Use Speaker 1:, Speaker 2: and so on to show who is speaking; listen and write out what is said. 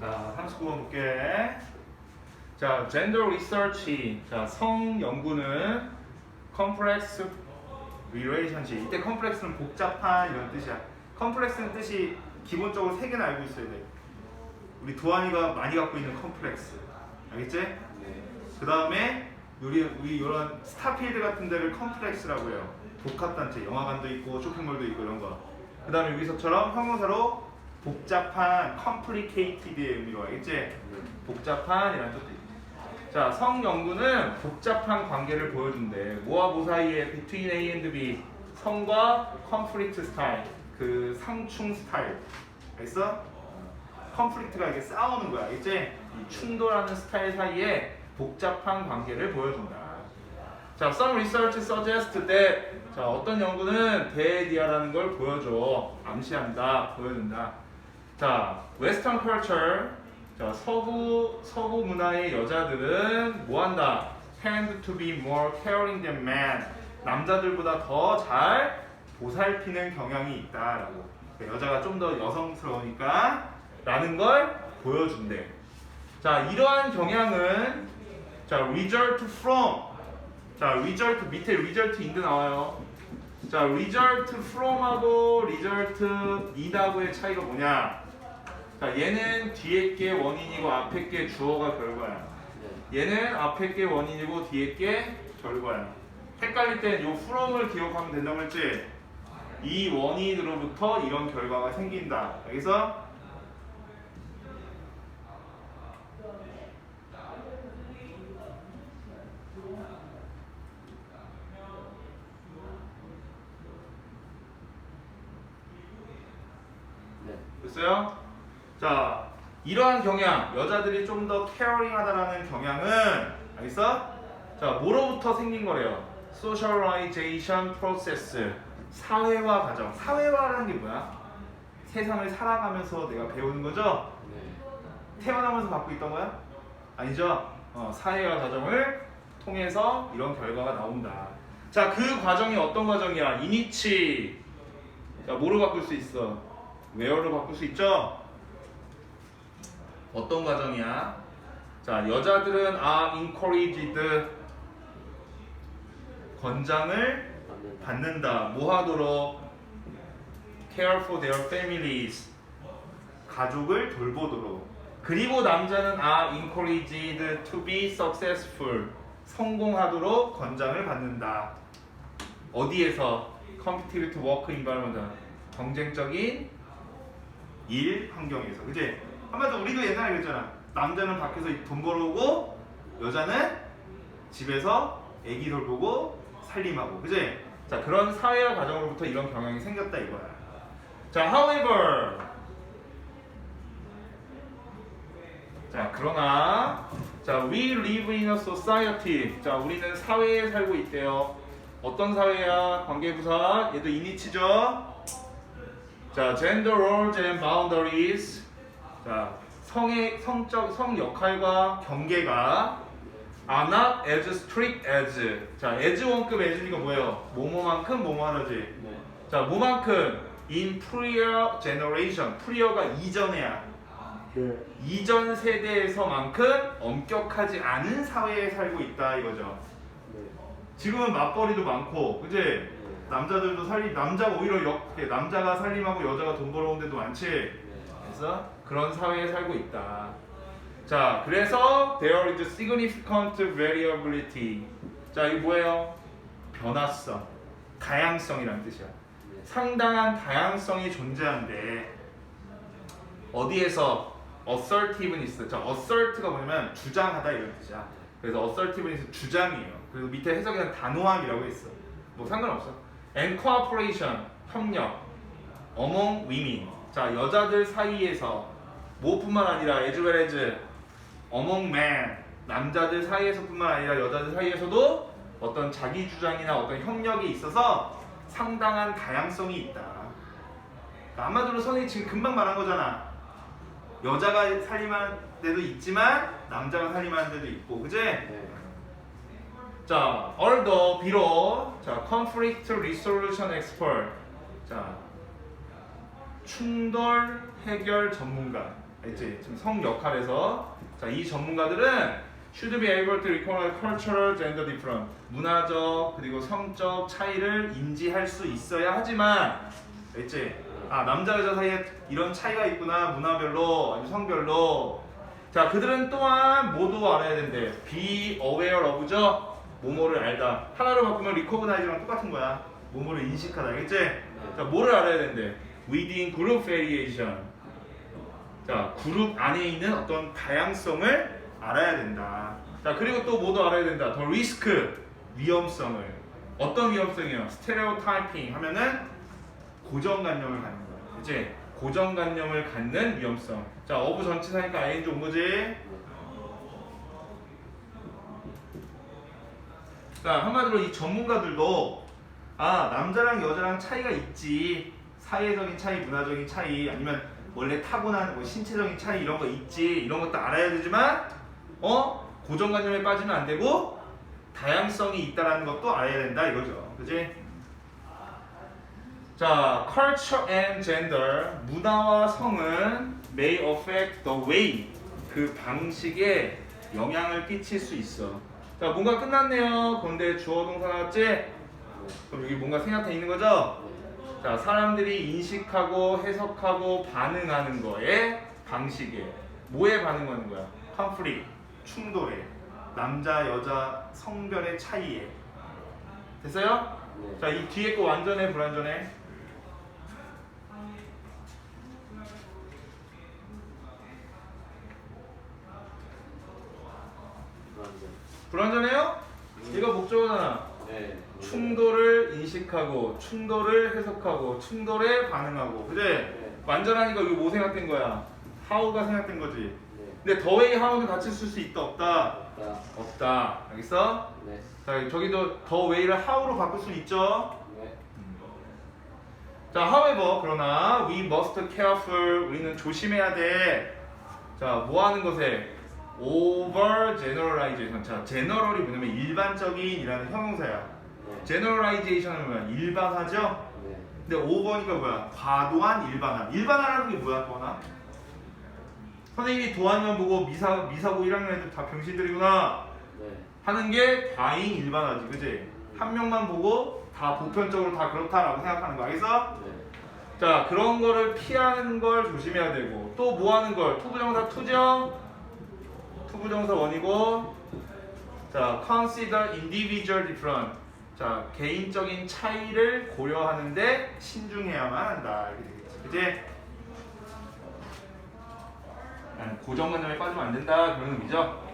Speaker 1: 자, 39번 볼게. 자, gender research. 자, 성 연구는 complex relationship. 이때 complex는 복잡한 이런 뜻이야. complex는 뜻이 기본적으로 세 개는 알고 있어야 돼. 우리 도안이가 많이 갖고 있는 컴플렉스. 알겠지? 그 다음에 우리 우리 이런 스타필드 같은 데를 컴플렉스라고 해요. 복합단체, 영화관도 있고 쇼핑몰도 있고 이런 거. 그 다음에 여기서처럼 형용사로 복잡한, complicated의 의미로 알겠지? 복잡한이라는 뜻도 있고. 자, 성 연구는 복잡한 관계를 보여준대. 뭐와 뭐 사이에 between A and B 성과 conflict 스타일, 그 상충 스타일. 알겠어? 컨플릭트가 이게 싸우는 거야. 알겠지? 이 충돌하는 스타일 사이에 복잡한 관계를 보여준다. 자, some research suggests that 자, 어떤 연구는 대디아라는 걸 보여줘. 암시한다. 보여준다. 자, western culture 자, 서구 서구 문화의 여자들은 뭐 한다? tend to be more caring than men. 남자들보다 더 잘 보살피는 경향이 있다라고. 그러니까 여자가 좀 더 여성스러우니까 라는 걸 보여준대. 자, 이러한 경향은 자, result from 자, result 밑에 result 인도 나와요. 자, result from하고 result in하고의 차이가 뭐냐? 자, 얘는 뒤에 게 원인이고 앞에 게 주어가 결과야. 얘는 앞에 게 원인이고 뒤에 게 결과야. 헷갈릴 땐요 from을 기억하면 된다고 했지? 이 원인으로부터 이런 결과가 생긴다. 여기서 됐어요? 자, 이러한 경향, 여자들이 좀 더 케어링하다라는 경향은 알겠어? 자, 뭐로부터 생긴 거래요? Socialization process, 사회화 과정. 사회화라는 게 뭐야? 세상을 살아가면서 내가 배우는 거죠? 태어나면서 갖고 있던 거야? 아니죠? 어, 사회화 과정을 통해서 이런 결과가 나온다. 자, 그 과정이 어떤 과정이야? 이니치. 자, 뭐로 바꿀 수 있어? 웨어로 바꿀 수 있죠? 어떤 과정이야? 자, 여자들은 are encouraged 권장을 받는다. 뭐 하도록? care for their families. 가족을 돌보도록. 그리고 남자는 are encouraged to be successful. 성공하도록 권장을 받는다. 어디에서? competitive work environment. 경쟁적인 일 환경에서. 그지? 한마디로 우리도 옛날에 그랬잖아. 남자는 밖에서 돈 벌어오고 여자는 집에서 애기 돌보고 살림하고. 그지? 자, 그런 사회화 과정으로부터 이런 경향이 생겼다 이거야. 자, however. 자, 그러나 자, we live in a society. 자, 우리는 사회에 살고 있대요. 어떤 사회야? 관계부사. 얘도 이니치죠. 자, gender roles and boundaries. 자, 성의 성적 성 역할과 경계가 are not as strict as. 자, as 원급 as니까 뭐예요? 뭐뭐만큼 뭐뭐하다지. 자, 뭐만큼 in prior generation. prior가 이전에야. 이전 세대에서만큼 엄격하지 않은 사회에 살고 있다 이거죠. 지금은 맞벌이도 많고, 그지? 남자들도 살림, 남자가 오히려 역, 남자가 살림하고 여자가 돈 벌어온 데도 많지. 그래서 그런 사회에 살고 있다. 자, 그래서 there is significant variability. 자, 이게 뭐예요? 변화성, 다양성이라는 뜻이야. 상당한 다양성이 존재한데 어디에서 assertiveness. 자, assert가 뭐냐면 주장하다 이런 뜻이야. 그래서 assertiveness 주장이에요. 그리고 밑에 해석에는 단호함이라고 했어. 뭐 상관없어. and cooperation 협력 among women. 자, 여자들 사이에서 뭐뿐만 아니라 among men 남자들 사이에서뿐만 아니라 여자들 사이에서도 어떤 자기 주장이나 어떤 협력이 있어서 상당한 다양성이 있다. 한마디로 선생님 지금 금방 말한 거잖아. 여자가 살림하는 데도 있지만 남자가 살림하는 데도 있고, 그지? 자, although 비록 자 conflict resolution expert 자 충돌 해결 전문가 알지? 지금 성 역할에서 자 이 전문가들은 should be able to recognize cultural gender difference. 문화적 그리고 성적 차이를 인지할 수 있어야 하지만 알지? 아 남자 여자 사이에 이런 차이가 있구나. 문화별로 아니면 성별로. 자 그들은 또한 모두 알아야 된대. be aware of죠? 뭐뭐를 알다. 하나로 바꾸면 recognize랑 똑같은 거야. 뭐뭐를 인식하다. 알겠지? 자 뭐를 알아야 된대? within group variation 자 그룹 안에 있는 어떤 다양성을 알아야 된다. 자 그리고 또 뭐도 알아야 된다. 더 리스크 위험성을. 어떤 위험성이요? 스테레오 타이핑 하면은 고정관념을 갖는 거야. 그치? 고정관념을 갖는 위험성. 자 어부 전치사니까 ing 온 거지? 자 한마디로 이 전문가들도 아 남자랑 여자랑 차이가 있지. 사회적인 차이 문화적인 차이 아니면 원래 타고난 뭐 신체적인 차이 이런 거 있지? 이런 것도 알아야 되지만 어? 고정관념에 빠지면 안 되고 다양성이 있다라는 것도 알아야 된다 이거죠. 그지? 자 culture and gender. 문화와 성은 may affect the way 그 방식에 영향을 끼칠 수 있어. 자 뭔가 끝났네요. 근데 주어 동사 나왔지 그럼 여기 뭔가 생각해 있는 거죠 자, 사람들이 인식하고 해석하고 반응하는 거에 방식에 뭐에 반응하는 거야? 컨플릭, 충돌에 남자 여자 성별의 차이에 됐어요?
Speaker 2: 네.
Speaker 1: 자, 이 뒤에 거 완전해 불완전해?
Speaker 2: 완전.
Speaker 1: 불완전해요? 이거 목적어잖아.
Speaker 2: 네.
Speaker 1: 충돌을 인식하고 충돌을 해석하고 충돌에 반응하고 그지?
Speaker 2: 네.
Speaker 1: 완전하니까 이거 뭐 생각된 거야? 하우가 생각된 거지.
Speaker 2: 네.
Speaker 1: 근데 더웨이 하우는 같이 쓸 수 있다 없다?
Speaker 2: 자,
Speaker 1: 없다. 알겠어?
Speaker 2: 네.
Speaker 1: 자 저기도 더웨이를 하우로 바꿀 수 있죠.
Speaker 2: 네.
Speaker 1: 자, however 그러나 we must careful 우리는 조심해야 돼. 자, 뭐 하는 것에 over generalization. 자, general이 뭐냐면 일반적인이라는 형용사야.
Speaker 2: 네.
Speaker 1: generalization은 뭐야? 일반화죠.
Speaker 2: 네.
Speaker 1: 근데 over니까 뭐야? 과도한 일반화. 일반화라는 게 뭐야, 도하나? 선생님이 도안만 보고 미사 미사고 1학년 애들 다 병신들이구나
Speaker 2: 네.
Speaker 1: 하는 게 과잉 일반화지, 그지? 한 명만 보고 다 보편적으로 다 그렇다라고 생각하는 거 알겠어?
Speaker 2: 네.
Speaker 1: 자 그런 거를 피하는 걸 조심해야 되고 또 뭐 하는 걸 투부정사 투죠 투부정사 원이고 자 consider individual difference. 자 개인적인 차이를 고려하는데 신중해야만 한다. 이렇게 되겠지. 그지 고정관념에 빠지면 안 된다. 그런 의미죠